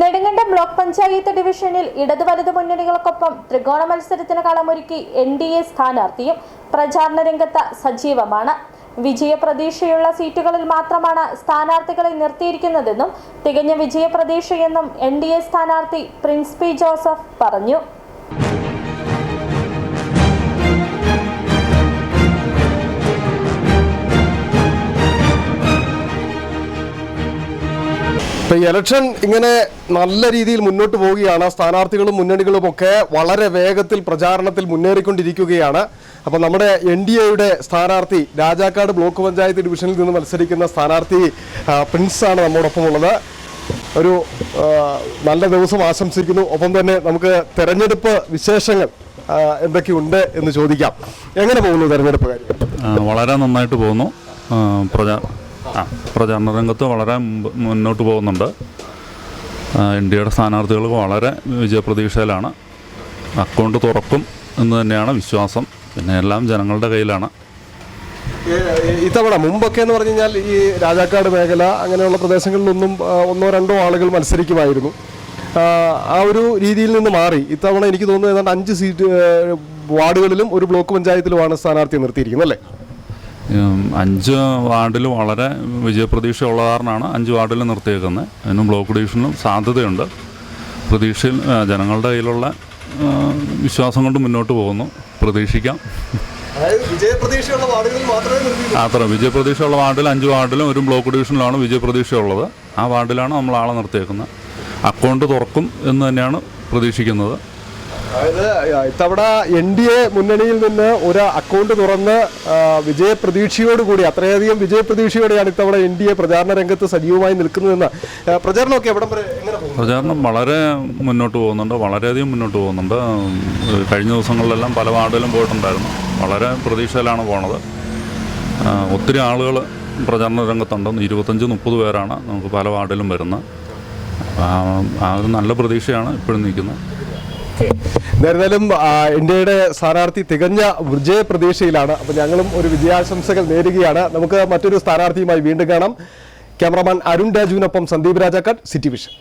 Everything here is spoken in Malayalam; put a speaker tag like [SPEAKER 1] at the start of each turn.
[SPEAKER 1] നെടുങ്കണ്ടം ബ്ലോക്ക് പഞ്ചായത്ത് ഡിവിഷനിൽ ഇടതു വലതു മുന്നണികൾക്കൊപ്പം ത്രികോണ മത്സരത്തിന് കളമൊരുക്കി എൻ ഡി എ സ്ഥാനാർത്ഥിയും പ്രചാരണ രംഗത്ത് സജീവമാണ്. വിജയപ്രതീക്ഷയുള്ള സീറ്റുകളിൽ മാത്രമാണ് സ്ഥാനാർത്ഥികളെ നിർത്തിയിരിക്കുന്നതെന്നും തികഞ്ഞ വിജയപ്രതീക്ഷയെന്നും എൻ ഡി എ സ്ഥാനാർത്ഥി പ്രിൻസ് പി ജോസഫ് പറഞ്ഞു.
[SPEAKER 2] ഇപ്പൊ ഈ ഇലക്ഷൻ ഇങ്ങനെ നല്ല രീതിയിൽ മുന്നോട്ട് പോവുകയാണ്. സ്ഥാനാർത്ഥികളും മുന്നണികളും ഒക്കെ വളരെ വേഗത്തിൽ പ്രചാരണത്തിൽ മുന്നേറിക്കൊണ്ടിരിക്കുകയാണ്. അപ്പൊ നമ്മുടെ എൻ ഡി എയുടെ സ്ഥാനാർത്ഥി രാജാക്കാട് ബ്ലോക്ക് പഞ്ചായത്ത് ഡിവിഷനിൽ നിന്ന് മത്സരിക്കുന്ന സ്ഥാനാർത്ഥി പ്രിൻസാണ് നമ്മോടൊപ്പം ഉള്ളത് ഒരു നല്ല ദിവസം ആശംസിക്കുന്നു. ഒപ്പം തന്നെ നമുക്ക് തെരഞ്ഞെടുപ്പ് വിശേഷങ്ങൾ എന്തൊക്കെയുണ്ട് എന്ന് ചോദിക്കാം. എങ്ങനെ പോകുന്നു തെരഞ്ഞെടുപ്പ് കാര്യം?
[SPEAKER 3] വളരെ നന്നായിട്ട് പോകുന്നു. ആ, പ്രചാ ആ പ്രചാരണ രംഗത്ത് വളരെ മുന്നോട്ട് പോകുന്നുണ്ട്. എയുടെ സ്ഥാനാർത്ഥികൾ വളരെ വിജയപ്രതീക്ഷയിലാണ്. അക്കൗണ്ട് തുറക്കും എന്ന് തന്നെയാണ് വിശ്വാസം. പിന്നെ എല്ലാം ജനങ്ങളുടെ കയ്യിലാണ്.
[SPEAKER 2] ഇത്തവണ മുമ്പൊക്കെ എന്ന് പറഞ്ഞു കഴിഞ്ഞാൽ ഈ രാജാക്കാട് മേഖല അങ്ങനെയുള്ള പ്രദേശങ്ങളിലൊന്നും ഒന്നോ രണ്ടോ ആളുകൾ മത്സരിക്കുമായിരുന്നു. ആ, ഒരു രീതിയിൽ നിന്ന് മാറി. ഇത്തവണ എനിക്ക് തോന്നുന്നത് ഏതാണ്ട് അഞ്ച് സീറ്റ് വാർഡുകളിലും ഒരു ബ്ലോക്ക് പഞ്ചായത്തിലുമാണ് സ്ഥാനാർത്ഥി നിർത്തിയിരിക്കുന്നത് അല്ലേ?
[SPEAKER 3] അഞ്ച് വാർഡിൽ വളരെ വിജയപ്രതീക്ഷ ഉള്ള കാരണമാണ് അഞ്ച് വാർഡിൽ നിർത്തിയേക്കുന്നത്. അതിനും ബ്ലോക്ക് ഡിവിഷനിലും സാധ്യതയുണ്ട്. പ്രതീക്ഷയിൽ ജനങ്ങളുടെ കയ്യിലുള്ള വിശ്വാസം കൊണ്ട് മുന്നോട്ട് പോകുന്നു. പ്രതീക്ഷിക്കാം.
[SPEAKER 2] വിജയപ്രതീക്ഷയുള്ള
[SPEAKER 3] അത്ര. വിജയപ്രതീക്ഷയുള്ള വാർഡിൽ അഞ്ച് വാർഡിലും ഒരു ബ്ലോക്ക് ഡിവിഷനിലാണ് വിജയപ്രതീക്ഷയുള്ളത്. ആ വാർഡിലാണ് നമ്മൾ ആളെ നിർത്തിയേക്കുന്നത്. അക്കൗണ്ട് തുറക്കും എന്ന് തന്നെയാണ് പ്രതീക്ഷിക്കുന്നത്.
[SPEAKER 2] അതായത് ഇത്തവണ എൻ ഡി എ മുന്നണിയിൽ നിന്ന് ഒരു അക്കൗണ്ട് തുറന്ന് വിജയപ്രതീക്ഷയോടുകൂടി അത്രയധികം വിജയപ്രതീക്ഷയോടെയാണ് ഇത്തവണ എൻ ഡി എ പ്രചാരണ രംഗത്ത് സജീവമായി നിൽക്കുന്നതെന്ന്. പ്രചാരണമൊക്കെ എവിടം വരെ
[SPEAKER 3] പ്രചാരണം വളരെ മുന്നോട്ട് പോകുന്നുണ്ട് വളരെയധികം മുന്നോട്ട് പോകുന്നുണ്ട്. കഴിഞ്ഞ ദിവസങ്ങളിലെല്ലാം പല വാർഡിലും പോയിട്ടുണ്ടായിരുന്നു. വളരെ പ്രതീക്ഷയിലാണ് പോണത്. ഒത്തിരി ആളുകൾ പ്രചാരണ രംഗത്തുണ്ട്. ഇരുപത്തഞ്ച് മുപ്പത് പേരാണ് നമുക്ക് പല വാർഡിലും വരുന്നത്. ആ ഒരു നല്ല പ്രതീക്ഷയാണ് ഇപ്പോഴും നിൽക്കുന്നത്.
[SPEAKER 2] എന്തായിരുന്നാലും ഇന്ത്യയുടെ സ്ഥാനാർത്ഥി തികഞ്ഞ വിജയ പ്രതീക്ഷയിലാണ് അപ്പോൾ ഞങ്ങളും ഒരു വിജയാശംസകൾ നേരുകയാണ്. നമുക്ക് മറ്റൊരു സ്ഥാനാർത്ഥിയുമായി വീണ്ടും കാണാം. ക്യാമറമാൻ അരുൺ രാജുവിനൊപ്പം സന്ദീപ് രാജാക്കാട് സിറ്റി വിഷൻ.